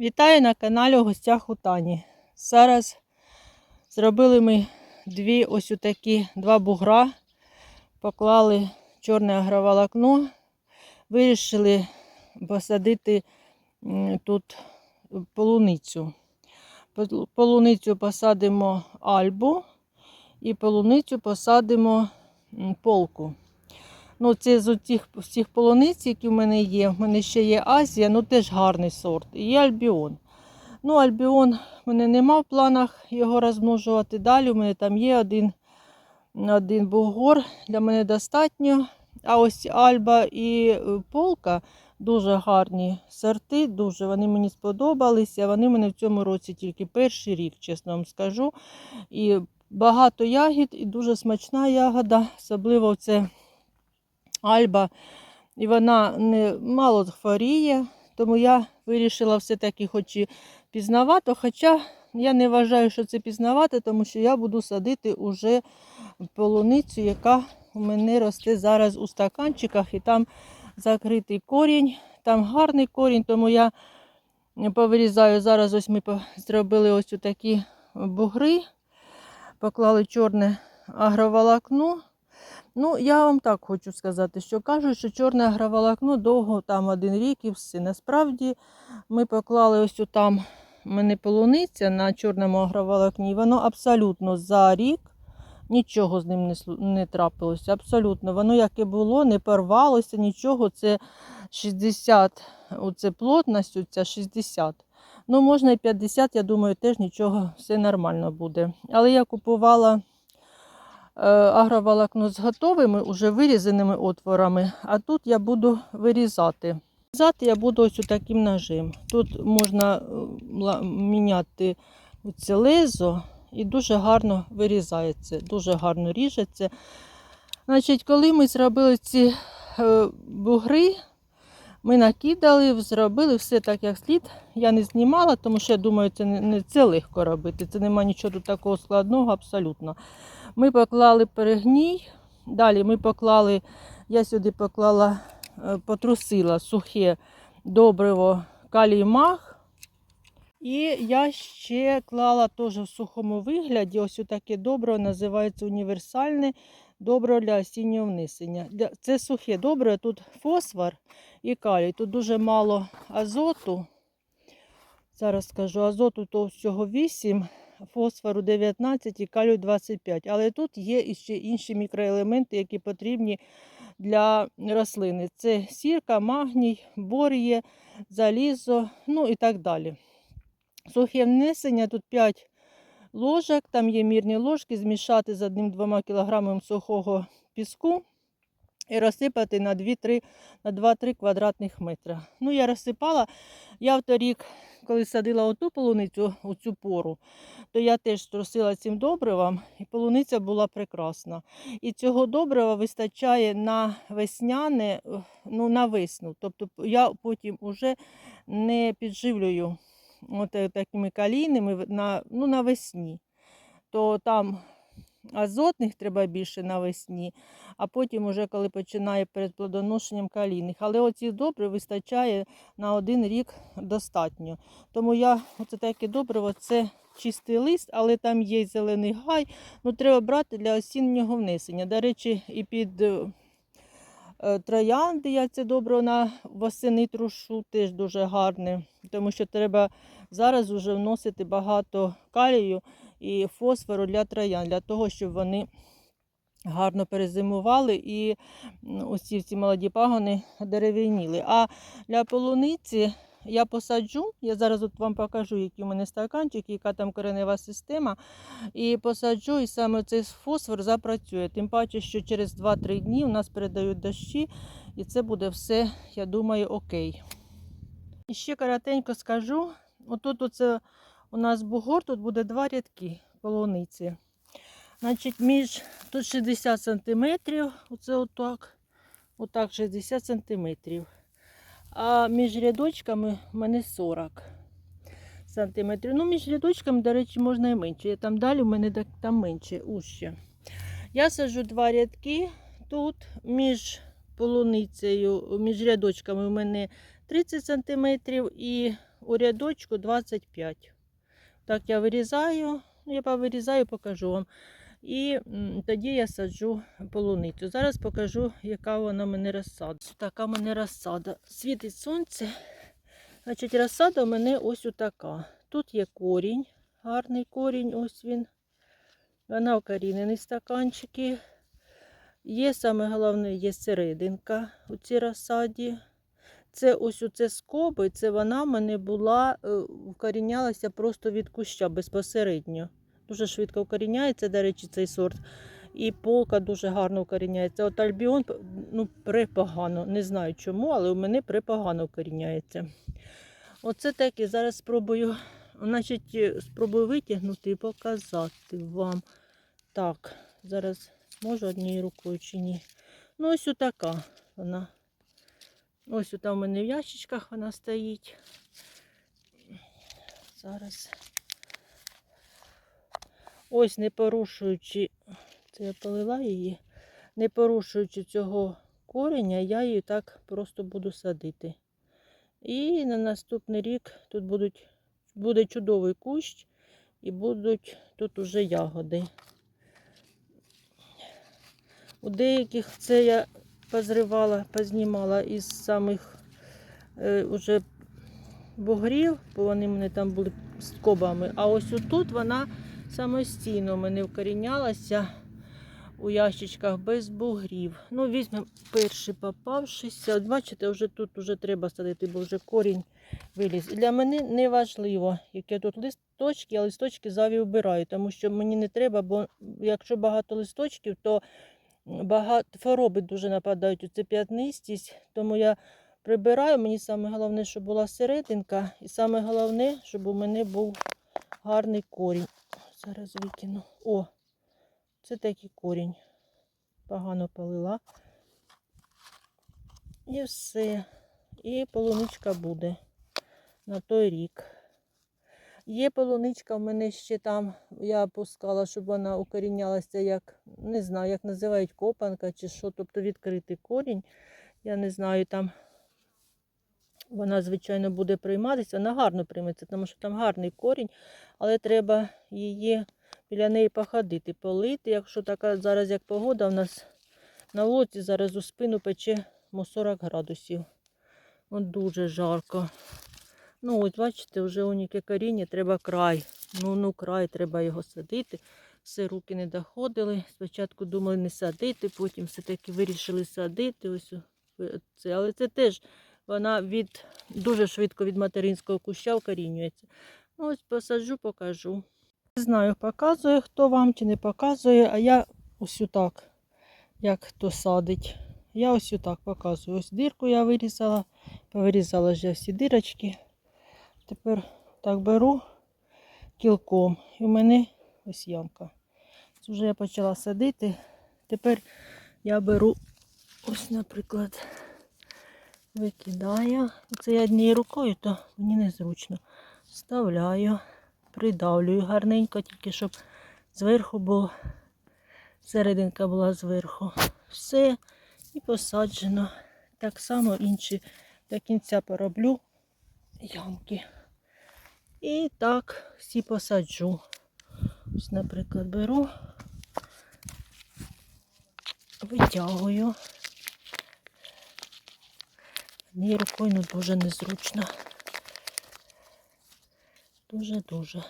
Вітаю на каналі у гостях у Тані. Зараз зробили ми дві ось такі два бугра, поклали чорне агроволокно, вирішили посадити тут полуницю. Полуницю посадимо альбу і полуницю посадимо полку. Ну, це з цих всіх полуниць, які в мене є. В мене ще є Азія, ну теж гарний сорт. І є Альбіон. Ну, Альбіон в мене нема в планах його розмножувати. Далі у мене там є один, один бугор, для мене достатньо. А ось Альба і е, Полка дуже гарні сорти, дуже вони мені сподобалися. Вони мене в цьому році тільки перший рік, чесно вам скажу. І багато ягід, і дуже смачна ягода, особливо це Альба, і вона не мало хворіє, тому я вирішила все-таки хоч і пізнавато, хоча я не вважаю, що це пізнавато, тому що я буду садити уже полуницю, яка у мене росте зараз у стаканчиках, і там закритий корінь, там гарний корінь, тому я повирізаю. Зараз ось ми зробили ось такі бугри, поклали чорне агроволокно. Ну, я вам так хочу сказати, що кажуть, що чорне агроволокно довго там один рік і все. Насправді ми поклали ось там мене полуниця на чорному агроволокні, воно абсолютно за рік нічого з ним не, не трапилося. Абсолютно. Воно як і було, не порвалося, нічого. Це 60, оце плотність, оця 60. Ну, можна і 50, я думаю, теж нічого, все нормально буде. Але я купувала агроволокно з готовими, уже вирізаними отворами, а тут я буду вирізати. Вирізати я буду ось таким ножем. Тут можна е, міняти це лезо і дуже гарно вирізається, дуже гарно ріжеться. Значить, коли ми зробили ці е, бугри, ми накидали, зробили все так, як слід. Я не знімала, тому що я думаю, це не, це легко робити. Це немає нічого тут такого складного абсолютно. Ми поклали перегній. Далі ми поклали, я сюди поклала, е, потрусила сухе добриво калій мах. І я ще клала теж в сухому вигляді. Ось таке добриво називається універсальне добриво для осіннього внесення. Це сухе добриво, тут фосфор і калій. Тут дуже мало азоту. Зараз скажу, азоту то всього 8, фосфору 19 і калію 25. Але тут є іще інші мікроелементи, які потрібні для рослини. Це сірка, магній, бор'є, залізо, ну і так далі. Сухе внесення тут 5 ложок, там є мірні ложки, змішати з 1-2 кг сухого піску і розсипати на 2-3 на 2-3 квадратних метри. Ну, я розсипала. Я в торік, коли садила оту полуницю у цю пору, то я теж трусила цим добривом, і полуниця була прекрасна. І цього добрива вистачає на весняне, ну, на весну. Тобто я потім уже не підживлюю от такими калійними на, ну, навесні. То там азотних треба більше навесні, а потім, уже коли починає перед плодоношенням калійних. Але оці добре вистачає на один рік достатньо. Тому я оце таке добриво, це чистий лист, але там є зелений гай. Ну, треба брати для осіннього внесення. До речі, і під троянди я це добре на восени трушу, теж дуже гарне, тому що треба зараз вже вносити багато калію і фосфору для троян, для того, щоб вони гарно перезимували і усі ці молоді пагони дерев'яніли. А для полуниці я посаджу, я зараз от вам покажу, які у мене стаканчики, яка там коренева система. І посаджу, і саме цей фосфор запрацює. Тим паче, що через 2-3 дні у нас передають дощі, і це буде все, я думаю, окей. І ще коротенько скажу: отут оце у нас бугор, тут буде два рядки полуниці. Значить, між тут 60 сантиметрів, оце отак, отак 60 сантиметрів. А між рядочками в мене 40 сантиметрів. Ну, між рядочками, до речі, можна і менше. Я там далі в мене так- там менше, уще. Я саджу два рядки. Тут між полуницею, між рядочками у мене 30 сантиметрів і у рядочку 25. Так я вирізаю, ну, я повирізаю, покажу вам. І тоді я саджу полуницю. Зараз покажу, яка вона мене розсада. Така мене розсада. Світить сонце. Значить, розсада у мене ось така. Тут є корінь, гарний корінь, ось він. Вона окорінені стаканчики. Є саме головне, є серединка у цій розсаді. Це ось оце скоби, це вона в мене була, е, вкорінялася просто від куща безпосередньо. Дуже швидко вкоріняється, до речі, цей сорт. І полка дуже гарно вкоріняється. От альбіон ну, препогано. Не знаю чому, але у мене препогано вкоріняється. Оце таке. Зараз спробую, значить, спробую витягнути і показати вам. Так, зараз можу однією рукою чи ні. Ну, ось така вона. Ось там у мене в ящичках вона стоїть. Зараз. Ось не порушуючи, це я полила її, не порушуючи цього кореня, я її так просто буду садити. І на наступний рік тут будуть, буде чудовий кущ і будуть тут уже ягоди. У деяких це я позривала, познімала із самих е, уже бугрів, бо вони мене там були з кобами. А ось тут вона самостійно мене вкорінялася у ящичках без бугрів. Ну, візьмемо перший попавшийся. От бачите, вже тут вже треба садити, бо вже корінь виліз. Для мене не важливо, які тут листочки, а листочки заві вбираю, тому що мені не треба, бо якщо багато листочків, то багато хвороби дуже нападають. Оце п'ятнистість, тому я прибираю. Мені саме головне, щоб була серединка, і саме головне, щоб у мене був гарний корінь. Зараз викину. О, це такий корінь. Погано полила. І все. І полуничка буде на той рік. Є полуничка в мене ще там, я пускала, щоб вона укорінялася, як, не знаю, як називають копанка чи що, тобто відкритий корінь. Я не знаю, там вона, звичайно, буде прийматися. Вона гарно прийметься, тому що там гарний корінь, але треба її біля неї походити, полити. Якщо така зараз як погода, у нас на вулиці зараз у спину пече 40 градусів. От дуже жарко. Ну, ось бачите, вже уніке коріння, треба край. Ну, ну, край, треба його садити. Все руки не доходили. Спочатку думали не садити, потім все-таки вирішили садити. Ось це. Але це теж вона від дуже швидко від материнського куща вкорінюється. Ну, ось посаджу, покажу. Не знаю, показує хто вам чи не показує, а я ось так, як хто садить. Я ось так показую. Ось дирку я вирізала, повирізала вже всі дирочки. Тепер так беру кілком. І в мене ось ямка. Це вже я почала садити. Тепер я беру, ось, наприклад, викидаю. Це я однією рукою, то мені незручно. Вставляю, придавлюю гарненько, тільки щоб зверху було, серединка була зверху. Все, і посаджено. Так само інші до кінця пороблю ямки. І так всі посаджу. Ось, наприклад, беру, витягую. Однією рукою ну, дуже незручно. Дуже-дуже.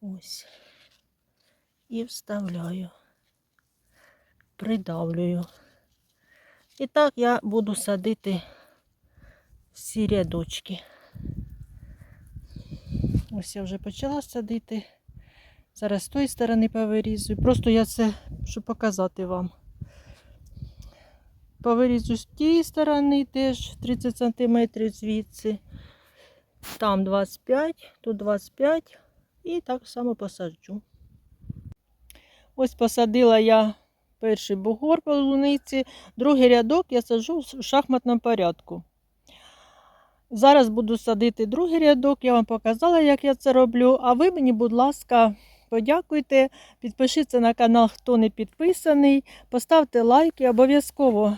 Ось. І вставляю, придавлюю. І так я буду садити всі рядочки. Ось я вже почала садити. Зараз з тої сторони повирізую. Просто я це, щоб показати вам. Повирізую з тієї сторони теж 30 см звідси. Там 25, тут 25 і так само посаджу. Ось посадила я перший бугор полуниці, другий рядок я саджу в шахматному порядку. Зараз буду садити другий рядок, я вам показала, як я це роблю. А ви мені, будь ласка, подякуйте, підпишіться на канал, хто не підписаний, поставте лайки, обов'язково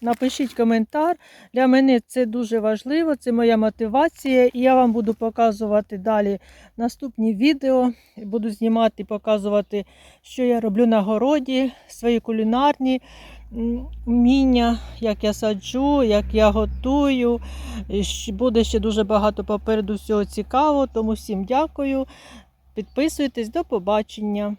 напишіть коментар. Для мене це дуже важливо, це моя мотивація. І я вам буду показувати далі наступні відео. Буду знімати, показувати, що я роблю на городі, свої кулінарні вміння, як я саджу, як я готую. Буде ще дуже багато попереду всього цікавого. Тому всім дякую. Підписуйтесь, до побачення.